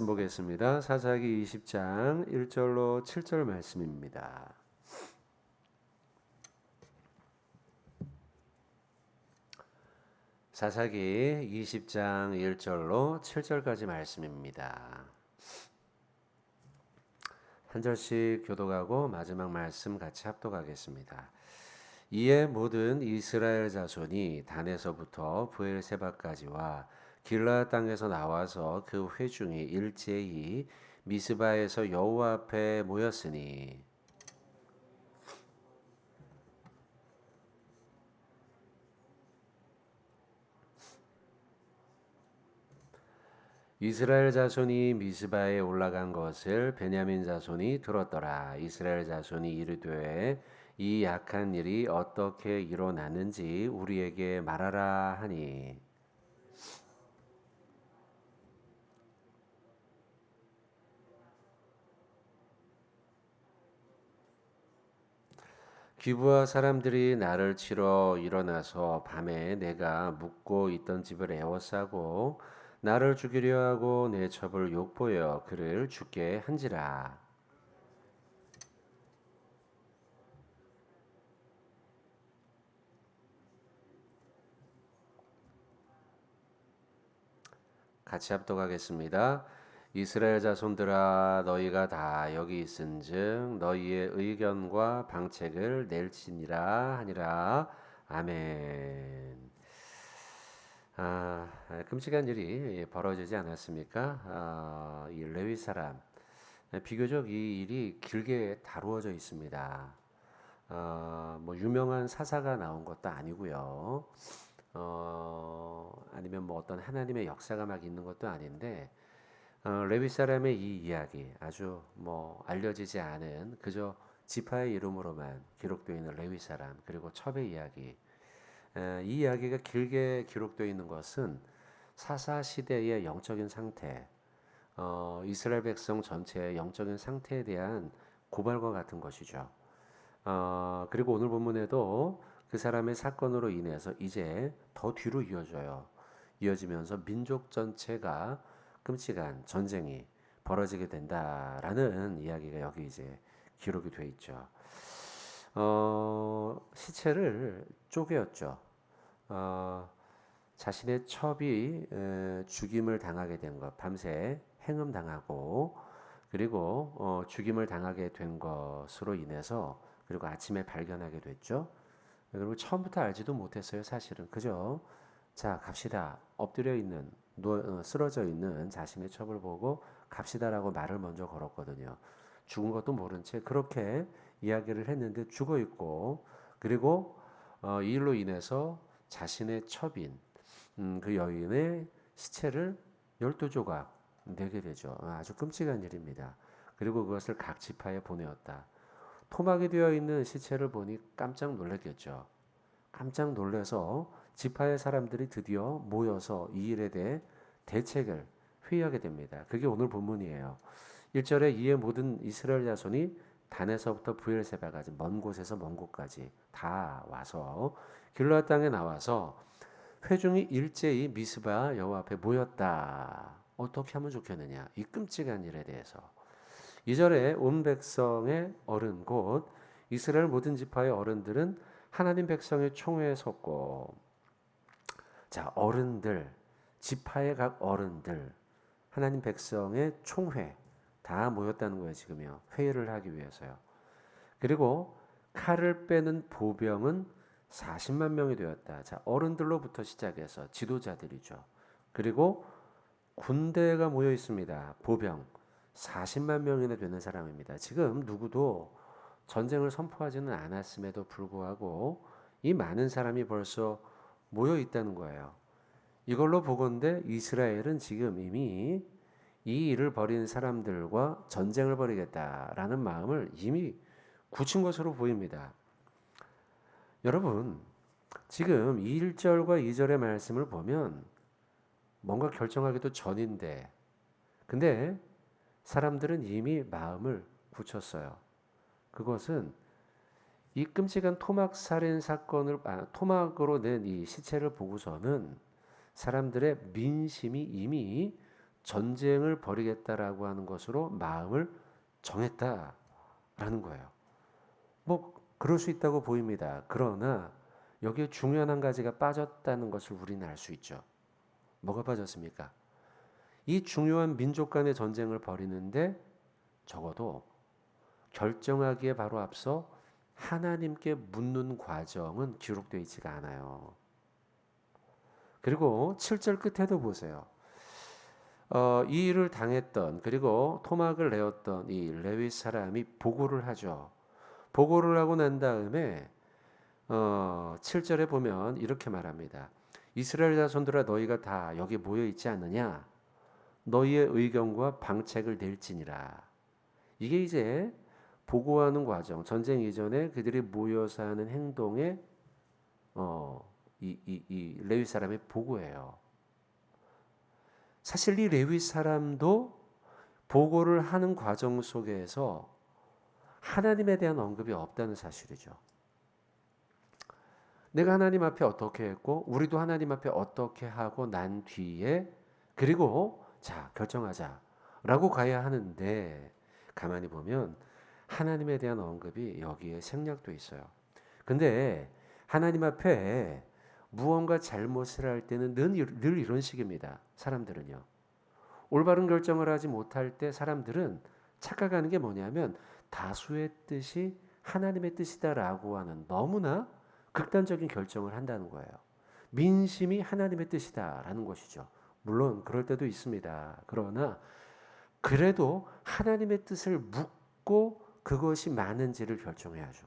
말씀 보겠습니다. 사사기 20장 1절로 7절 말씀입니다. 사사기 20장 1절로 7절까지 말씀입니다. 한 절씩 교독하고 마지막 말씀 같이 합독하겠습니다. 이에 모든 이스라엘 자손이 단에서부터 부엘세바까지와 길라 땅에서 나와서 그 회중이 일제히 미스바에서 여호와 앞에 모였으니 이스라엘 자손이 미스바에 올라간 것을 베냐민 자손이 들었더라. 이스라엘 자손이 이르되 이 약한 일이 어떻게 일어났는지 우리에게 말하라 하니 기부와 사람들이 나를 치러 일어나서 밤에 내가 묵고 있던 집을 에워싸고 나를 죽이려 하고 내 첩을 욕보여 그를 죽게 한지라. 같이 합독하겠습니다. 이스라엘 자손들아 너희가 다 여기 있은즉 너희의 의견과 방책을 낼지니라 하니라 아멘. 아 끔찍한 일이 벌어지지 않았습니까? 아, 이 레위 사람 비교적 이 일이 길게 다루어져 있습니다. 어, 뭐 유명한 사사가 나온 것도 아니고요. 어, 아니면 뭐 어떤 하나님의 역사가 막 있는 것도 아닌데 어, 레위 사람의 이 이야기 아주 뭐 알려지지 않은 그저 지파의 이름으로만 기록되어 있는 레위 사람 그리고 첩의 이야기 에, 이 이야기가 길게 기록되어 있는 것은 사사 시대의 영적인 상태 어, 이스라엘 백성 전체의 영적인 상태에 대한 고발과 같은 것이죠. 어, 그리고 오늘 본문에도 그 사람의 사건으로 인해서 이제 더 뒤로 이어져요. 이어지면서 민족 전체가 끔찍한 전쟁이 벌어지게 된다라는 이야기가 여기 이제 기록이 돼 있죠. 어, 시체를 쪼개었죠. 어, 자신의 첩이 에, 죽임을 당하게 된 것, 밤새 행음 당하고 그리고 어, 죽임을 당하게 된 것으로 인해서 그리고 아침에 발견하게 됐죠. 그리고 처음부터 알지도 못했어요, 사실은. 그죠? 자, 갑시다. 엎드려 있는 어, 쓰러져 있는 자신의 첩을 보고 갑시다라고 말을 먼저 걸었거든요. 죽은 것도 모른 채 그렇게 이야기를 했는데 죽어 있고 그리고 어, 이 일로 인해서 자신의 첩인 음, 그 여인의 시체를 열두 조각 내게 되죠. 아주 끔찍한 일입니다. 그리고 그것을 각 지파에 보내었다. 토막이 되어 있는 시체를 보니 깜짝 놀랐겠죠. 깜짝 놀라서 지파의 사람들이 드디어 모여서 이 일에 대해 대책을 회의하게 됩니다. 그게 오늘 본문이에요. 1절에 이에 모든 이스라엘 자손이 단에서부터 부엘세바까지 먼 곳에서 먼 곳까지 다 와서 길라 땅에 나와서 회중이 일제히 미스바 여호와 앞에 모였다. 어떻게 하면 좋겠느냐? 이 끔찍한 일에 대해서. 2절에 온 백성의 어른 곧 이스라엘 모든 지파의 어른들은 하나님 백성의 총회에 섰고 자 어른들 지파의 각 어른들 하나님 백성의 총회 다 모였다는 거예요 지금요. 회의를 하기 위해서요. 그리고 칼을 빼는 보병은 40만 명이 되었다. 자 어른들로부터 시작해서 지도자들이죠. 그리고 군대가 모여 있습니다. 보병. 40만 명이나 되는 사람입니다. 지금 누구도 전쟁을 선포하지는 않았음에도 불구하고 이 많은 사람이 벌써 모여 있다는 거예요. 이걸로 보건대 이스라엘은 지금 이미 이 일을 벌인 사람들과 전쟁을 벌이겠다라는 마음을 이미 굳힌 것으로 보입니다. 여러분, 지금 1절과 2절의 말씀을 보면 뭔가 결정하기도 전인데, 근데 사람들은 이미 마음을 굳혔어요. 그것은 이 끔찍한 토막 살인 사건을 아, 토막으로 낸 이 시체를 보고서는 사람들의 민심이 이미 전쟁을 벌이겠다라고 하는 것으로 마음을 정했다라는 거예요. 뭐 그럴 수 있다고 보입니다. 그러나 여기에 중요한 한 가지가 빠졌다는 것을 우리는 알 수 있죠. 뭐가 빠졌습니까? 이 중요한 민족 간의 전쟁을 벌이는데 적어도 결정하기에 바로 앞서 하나님께 묻는 과정은 기록되어 있지가 않아요. 그리고 7절 끝에도 보세요. 어, 이 일을 당했던 그리고 토막을 내었던 이 레위 사람이 보고를 하죠. 보고를 하고 난 다음에 어, 7절에 보면 이렇게 말합니다. 이스라엘 자손들아 너희가 다 여기 모여 있지 않느냐? 너희의 의견과 방책을 낼지니라. 이게 이제 보고하는 과정, 전쟁 이전에 그들이 모여서 하는 행동의 어, 이, 이, 이 레위 사람의 보고예요. 사실 이 레위 사람도 보고를 하는 과정 속에서 하나님에 대한 언급이 없다는 사실이죠. 내가 하나님 앞에 어떻게 했고 우리도 하나님 앞에 어떻게 하고 난 뒤에 그리고 자 결정하자라고 가야 하는데 가만히 보면 하나님에 대한 언급이 여기에 생략돼 있어요. 근데 하나님 앞에 무언가 잘못을 할 때는 늘, 늘 이런 식입니다. 사람들은요. 올바른 결정을 하지 못할 때 사람들은 착각하는 게 뭐냐면 다수의 뜻이 하나님의 뜻이다라고 하는 너무나 극단적인 결정을 한다는 거예요. 민심이 하나님의 뜻이다라는 것이죠. 물론 그럴 때도 있습니다. 그러나 그래도 하나님의 뜻을 묻고 그것이 많은지를 결정해야죠.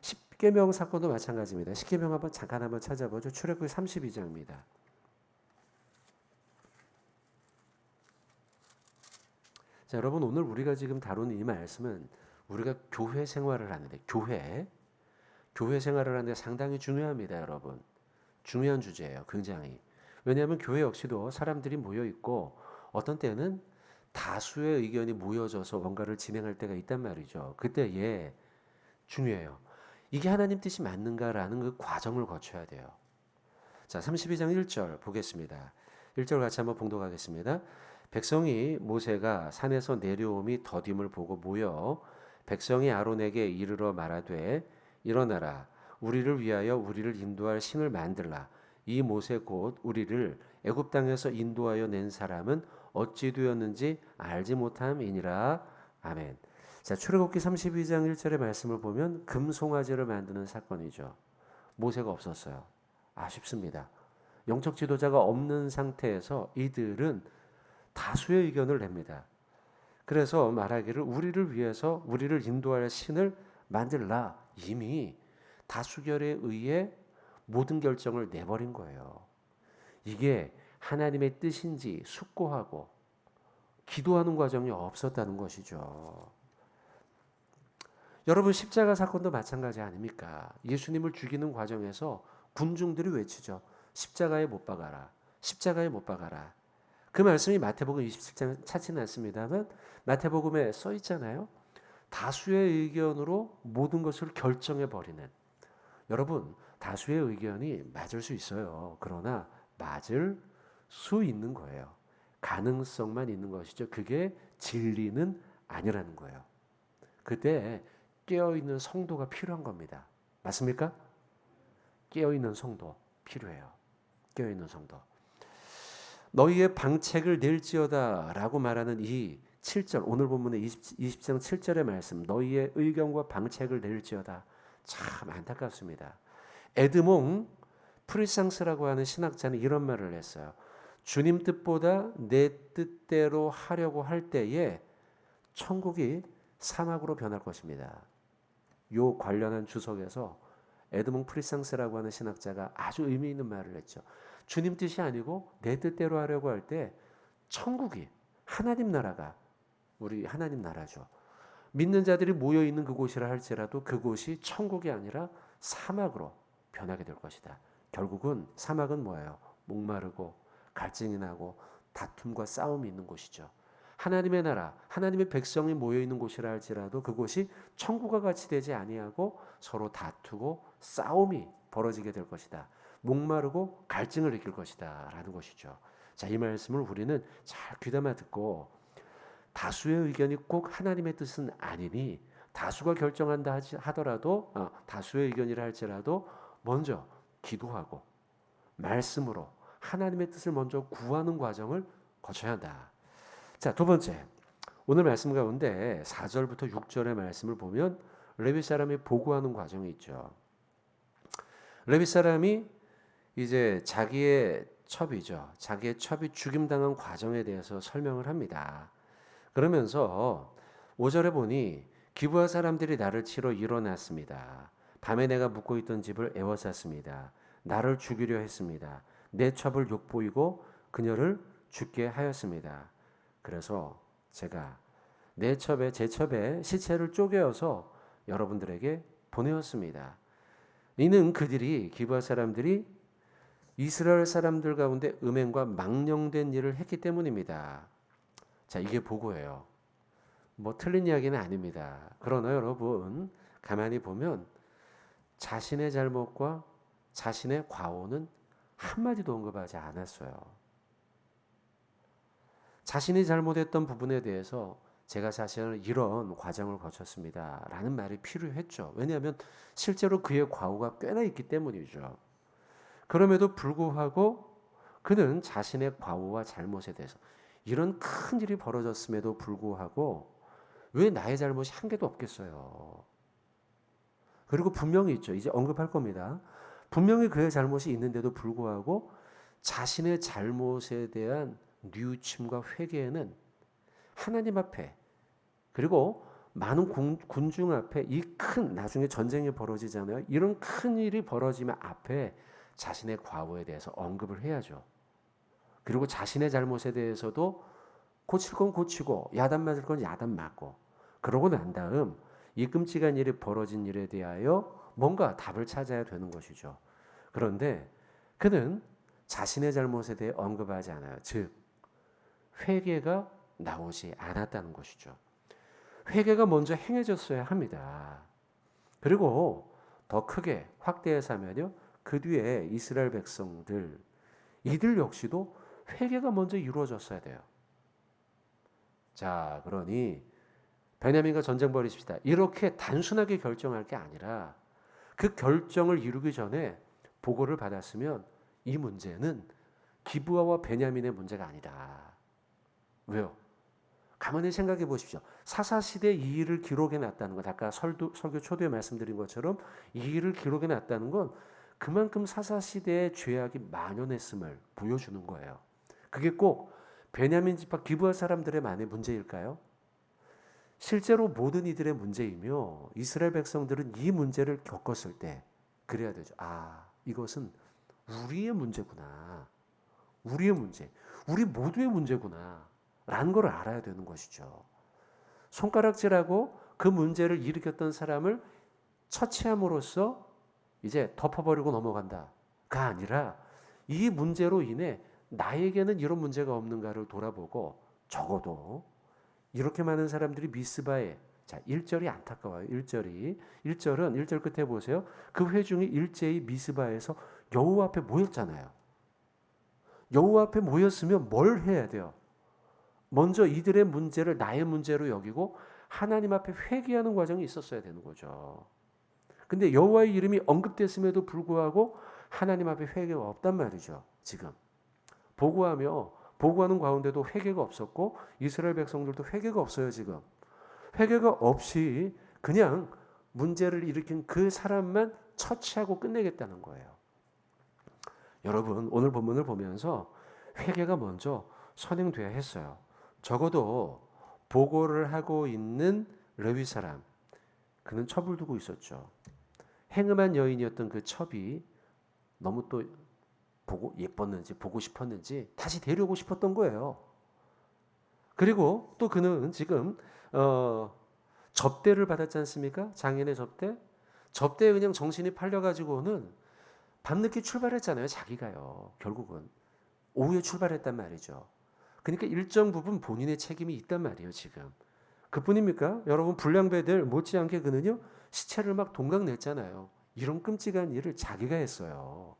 십계명 사건도 마찬가지입니다. 십계명 한번 잠깐 한번 찾아보죠. 출애굽기 32장입니다. 자, 여러분 오늘 우리가 지금 다루는 이 말씀은 우리가 교회 생활을 하는데 교회 교회 생활을 하는데 상당히 중요합니다, 여러분. 중요한 주제예요, 굉장히. 왜냐하면 교회 역시도 사람들이 모여 있고 어떤 때는 다수의 의견이 모여져서 뭔가를 진행할 때가 있단 말이죠. 그때에 중요해요. 이게 하나님 뜻이 맞는가라는 그 과정을 거쳐야 돼요. 자, 32장 1절 보겠습니다. 1절 같이 한번 봉독하겠습니다. 백성이 모세가 산에서 내려옴이 더딤을 보고 모여 백성이 아론에게 이르러 말하되 일어나라 우리를 위하여 우리를 인도할 신을 만들라 이 모세 곧 우리를 애굽 땅에서 인도하여 낸 사람은 어찌 되었는지 알지 못함이니라 아멘. 자, 출애굽기 32장 1절의 말씀을 보면 금송아지를 만드는 사건이죠. 모세가 없었어요. 아쉽습니다. 영적 지도자가 없는 상태에서 이들은 다수의 의견을 냅니다. 그래서 말하기를 우리를 위해서 우리를 인도할 신을 만들라. 이미 다수결에 의해 모든 결정을 내버린 거예요. 이게 하나님의 뜻인지 숙고하고 기도하는 과정이 없었다는 것이죠. 여러분 십자가 사건도 마찬가지 아닙니까? 예수님을 죽이는 과정에서 군중들이 외치죠. 십자가에 못 박아라. 십자가에 못 박아라. 그 말씀이 마태복음 27장 찾지는 않습니다만 마태복음에 써 있잖아요. 다수의 의견으로 모든 것을 결정해 버리는 여러분 다수의 의견이 맞을 수 있어요. 그러나 맞을 수 있는 거예요. 가능성만 있는 것이죠. 그게 진리는 아니라는 거예요. 그때 깨어있는 성도가 필요한 겁니다. 맞습니까? 깨어있는 성도 필요해요. 깨어있는 성도. 너희의 방책을 낼지어다 라고 말하는 이 7절 오늘 본문의 20, 20장 7절의 말씀 너희의 의견과 방책을 낼지어다 참 안타깝습니다. 에드몽 프리상스라고 하는 신학자는 이런 말을 했어요. 주님 뜻보다 내 뜻대로 하려고 할 때에 천국이 사막으로 변할 것입니다. 요 관련한 주석에서 에드몽 프리상스라고 하는 신학자가 아주 의미 있는 말을 했죠. 주님 뜻이 아니고 내 뜻대로 하려고 할 때 천국이 하나님 나라가 우리 하나님 나라죠. 믿는 자들이 모여 있는 그곳이라 할지라도 그곳이 천국이 아니라 사막으로 변하게 될 것이다. 결국은 사막은 뭐예요? 목마르고 갈증이 나고 다툼과 싸움이 있는 곳이죠. 하나님의 나라, 하나님의 백성이 모여 있는 곳이라 할지라도 그곳이 천국과 같이 되지 아니하고 서로 다투고 싸움이 벌어지게 될 것이다. 목마르고 갈증을 느낄 것이다라는 것이죠. 자, 이 말씀을 우리는 잘 귀담아 듣고 다수의 의견이 꼭 하나님의 뜻은 아니니 다수가 결정한다 하더라도 어, 다수의 의견이라 할지라도 먼저 기도하고 말씀으로 하나님의 뜻을 먼저 구하는 과정을 거쳐야 한다. 자, 두 번째. 오늘 말씀 가운데 4절부터 6절의 말씀을 보면 레위 사람이 보고하는 과정이 있죠. 레위 사람이 이제 자기의 첩이죠. 자기의 첩이 죽임당한 과정에 대해서 설명을 합니다. 그러면서 5절에 보니 기부하 사람들이 나를 치러 일어났습니다. 밤에 내가 묵고 있던 집을 에워쌌습니다. 나를 죽이려 했습니다. 내 첩을 욕보이고 그녀를 죽게 하였습니다. 그래서 제가 내 첩에 제 첩에 시체를 쪼개어서 여러분들에게 보내었습니다. 이는 그들이 기부할 사람들이 이스라엘 사람들 가운데 음행과 망령된 일을 했기 때문입니다. 자, 이게 보고예요. 뭐 틀린 이야기는 아닙니다. 그러나 여러분 가만히 보면 자신의 잘못과 자신의 과오는 한마디도 언급하지 않았어요. 자신이 잘못했던 부분에 대해서 제가 자신을 이런 과정을 거쳤습니다. 라는 말이 필요했죠. 왜냐하면 실제로 그의 과오가 꽤나 있기 때문이죠. 그럼에도 불구하고 그는 자신의 과오와 잘못에 대해서 이런 큰 일이 벌어졌음에도 불구하고 왜 나의 잘못이 한 개도 없겠어요. 그리고 분명히 있죠. 이제 언급할 겁니다. 분명히 그의 잘못이 있는데도 불구하고 자신의 잘못에 대한 뉘우침과 회개에는 하나님 앞에 그리고 많은 군, 군중 앞에 이 큰 나중에 전쟁이 벌어지잖아요. 이런 큰 일이 벌어지면 앞에 자신의 과거에 대해서 언급을 해야죠. 그리고 자신의 잘못에 대해서도 고칠 건 고치고 야단 맞을 건 야단 맞고 그러고 난 다음 이 끔찍한 일이 벌어진 일에 대하여 뭔가 답을 찾아야 되는 것이죠. 그런데 그는 자신의 잘못에 대해 언급하지 않아요. 즉 회개가 나오지 않았다는 것이죠. 회개가 먼저 행해졌어야 합니다. 그리고 더 크게 확대해서 하면요. 그 뒤에 이스라엘 백성들 이들 역시도 회개가 먼저 이루어졌어야 돼요. 자, 그러니 베냐민과 전쟁 벌이십시다. 이렇게 단순하게 결정할 게 아니라 그 결정을 이루기 전에 보고를 받았으면 이 문제는 기부아와 베냐민의 문제가 아니다. 왜요? 가만히 생각해 보십시오. 사사 시대 이 일을 기록해 놨다는 것, 아까 설도, 설교 초대에 말씀드린 것처럼 이 일을 기록해 놨다는 건 그만큼 사사 시대의 죄악이 만연했음을 보여주는 거예요. 그게 꼭 베냐민 집합 기부할 사람들의 만의 문제일까요? 실제로 모든 이들의 문제이며 이스라엘 백성들은 이 문제를 겪었을 때 그래야 되죠. 아, 이것은 우리의 문제구나. 우리의 문제. 우리 모두의 문제구나. 라는 걸 알아야 되는 것이죠. 손가락질하고 그 문제를 일으켰던 사람을 처치함으로써 이제 덮어버리고 넘어간다가 아니라 이 문제로 인해 나에게는 이런 문제가 없는가를 돌아보고 적어도 이렇게 많은 사람들이 미스바에 자, 1절이 안타까워요. 1절이. 1절은 1절 끝에 보세요. 그 회중이 일제히 미스바에서 여호와 앞에 모였잖아요. 여호와 앞에 모였으면 뭘 해야 돼요? 먼저 이들의 문제를 나의 문제로 여기고 하나님 앞에 회개하는 과정이 있었어야 되는 거죠. 근데 여호와의 이름이 언급됐음에도 불구하고 하나님 앞에 회개가 없단 말이죠. 지금 보고하며 보고하는 가운데도 회개가 없었고 이스라엘 백성들도 회개가 없어요. 지금 회개가 없이 그냥 문제를 일으킨 그 사람만 처치하고 끝내겠다는 거예요. 여러분 오늘 본문을 보면서 회개가 먼저 선행돼야 했어요. 적어도 보고를 하고 있는 레위 사람 그는 첩을 두고 있었죠. 행음한 여인이었던 그 첩이 너무 또 보고 예뻤는지 보고 싶었는지 다시 데려오고 싶었던 거예요. 그리고 또 그는 지금 어, 접대를 받았지 않습니까? 장인의 접대. 접대에 그냥 정신이 팔려가지고는 밤늦게 출발했잖아요. 자기가요. 결국은 오후에 출발했단 말이죠. 그러니까 일정 부분 본인의 책임이 있단 말이에요. 지금 그뿐입니까? 여러분 불량배들 못지않게 그는요 시체를 막 동강 냈잖아요. 이런 끔찍한 일을 자기가 했어요.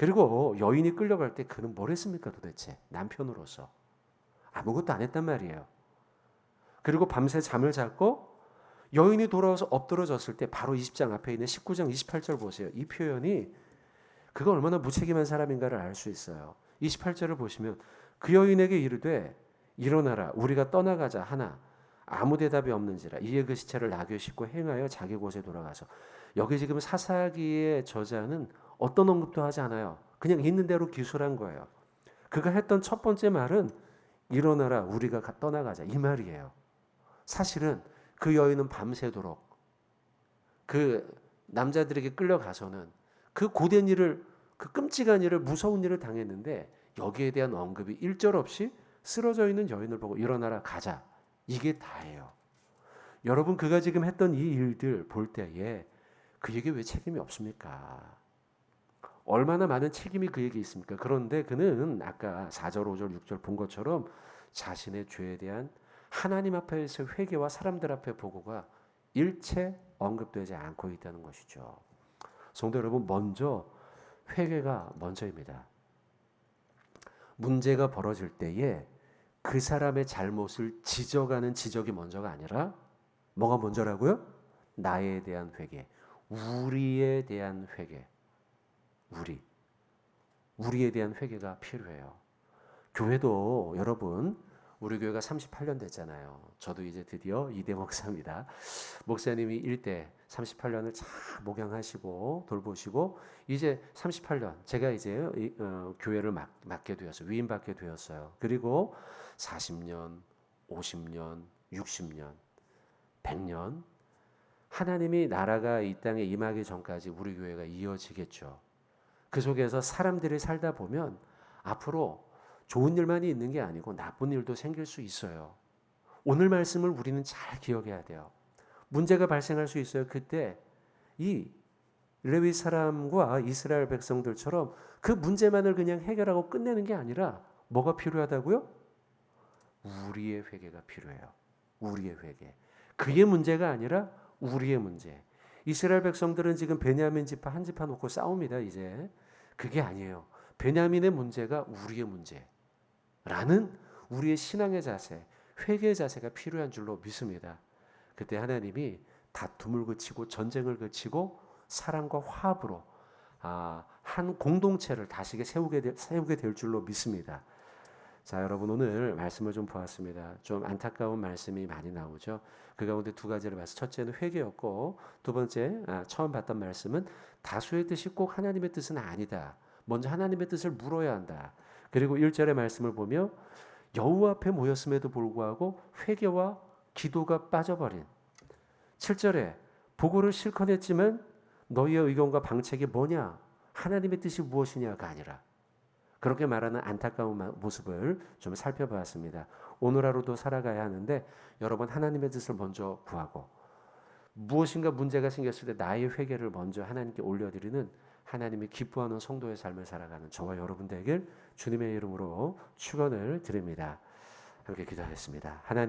그리고 여인이 끌려갈 때 그는 뭘 했습니까 도대체 남편으로서 아무것도 안 했단 말이에요. 그리고 밤새 잠을 잤고 여인이 돌아와서 엎드러졌을 때 바로 20장 앞에 있는 19장 28절 보세요. 이 표현이 그가 얼마나 무책임한 사람인가를 알 수 있어요. 28절을 보시면 그 여인에게 이르되 일어나라 우리가 떠나가자 하나 아무 대답이 없는지라 이에 그 시체를 낙여 싣고 행하여 자기 곳에 돌아가서 여기 지금 사사기의 저자는 어떤 언급도 하지 않아요. 그냥 있는 대로 기술한 거예요. 그가 했던 첫 번째 말은 일어나라 우리가 가- 떠나가자 이 말이에요. 사실은 그 여인은 밤새도록 그 남자들에게 끌려가서는 그 고된 일을 그 끔찍한 일을 무서운 일을 당했는데 여기에 대한 언급이 일절 없이 쓰러져 있는 여인을 보고 일어나라 가자 이게 다예요. 여러분 그가 지금 했던 이 일들 볼 때에 그에게 왜 책임이 없습니까? 얼마나 많은 책임이 그에게 있습니까? 그런데 그는 아까 4절, 5절, 6절 본 것처럼 자신의 죄에 대한 하나님 앞에서 회개와 사람들 앞에 보고가 일체 언급되지 않고 있다는 것이죠. 성도 여러분, 먼저 회개가 먼저입니다. 문제가 벌어질 때에 그 사람의 잘못을 지적하는 지적이 먼저가 아니라 뭐가 먼저라고요? 나에 대한 회개, 우리에 대한 회개, 우리, 우리에 대한 회개가 필요해요. 교회도 여러분 우리 교회가 38년 됐잖아요. 저도 이제 드디어 이대 목사입니다. 목사님이 일대 38년을 잘 목양하시고 돌보시고 이제 38년 제가 이제 이, 어, 교회를 맡, 맡게 되었어요. 위임받게 되었어요. 그리고 40년, 50년, 60년, 100년 하나님이 나라가 이 땅에 임하기 전까지 우리 교회가 이어지겠죠. 그 속에서 사람들이 살다 보면 앞으로 좋은 일만이 있는 게 아니고 나쁜 일도 생길 수 있어요. 오늘 말씀을 우리는 잘 기억해야 돼요. 문제가 발생할 수 있어요. 그때 이 레위 사람과 이스라엘 백성들처럼 그 문제만을 그냥 해결하고 끝내는 게 아니라 뭐가 필요하다고요? 우리의 회개가 필요해요. 우리의 회개. 그게 문제가 아니라 우리의 문제. 이스라엘 백성들은 지금 베냐민 지파 한 지파 놓고 싸웁니다. 이제 그게 아니에요. 베냐민의 문제가 우리의 문제라는 우리의 신앙의 자세, 회개의 자세가 필요한 줄로 믿습니다. 그때 하나님이 다툼을 그치고 전쟁을 그치고 사랑과 화합으로 아, 한 공동체를 다시 세우게 될, 세우게 될 줄로 믿습니다. 자, 여러분 오늘 말씀을 좀 보았습니다. 좀 안타까운 말씀이 많이 나오죠. 그 가운데 두 가지를 봐서 첫째는 회개였고 두 번째 아, 처음 봤던 말씀은 다수의 뜻이 꼭 하나님의 뜻은 아니다. 먼저 하나님의 뜻을 물어야 한다. 그리고 1절의 말씀을 보며 여호와 앞에 모였음에도 불구하고 회개와 기도가 빠져버린 7절에 보고를 실컷 했지만 너희의 의견과 방책이 뭐냐? 하나님의 뜻이 무엇이냐가 아니라 그렇게 말하는 안타까운 마- 모습을 좀 살펴보았습니다. 오늘 하루도 살아가야 하는데 여러분 하나님의 뜻을 먼저 구하고 무엇인가 문제가 생겼을 때 나의 회개를 먼저 하나님께 올려드리는 하나님이 기뻐하는 성도의 삶을 살아가는 저와 여러분 되길 주님의 이름으로 축원을 드립니다. 함께 기도하겠습니다. 하나님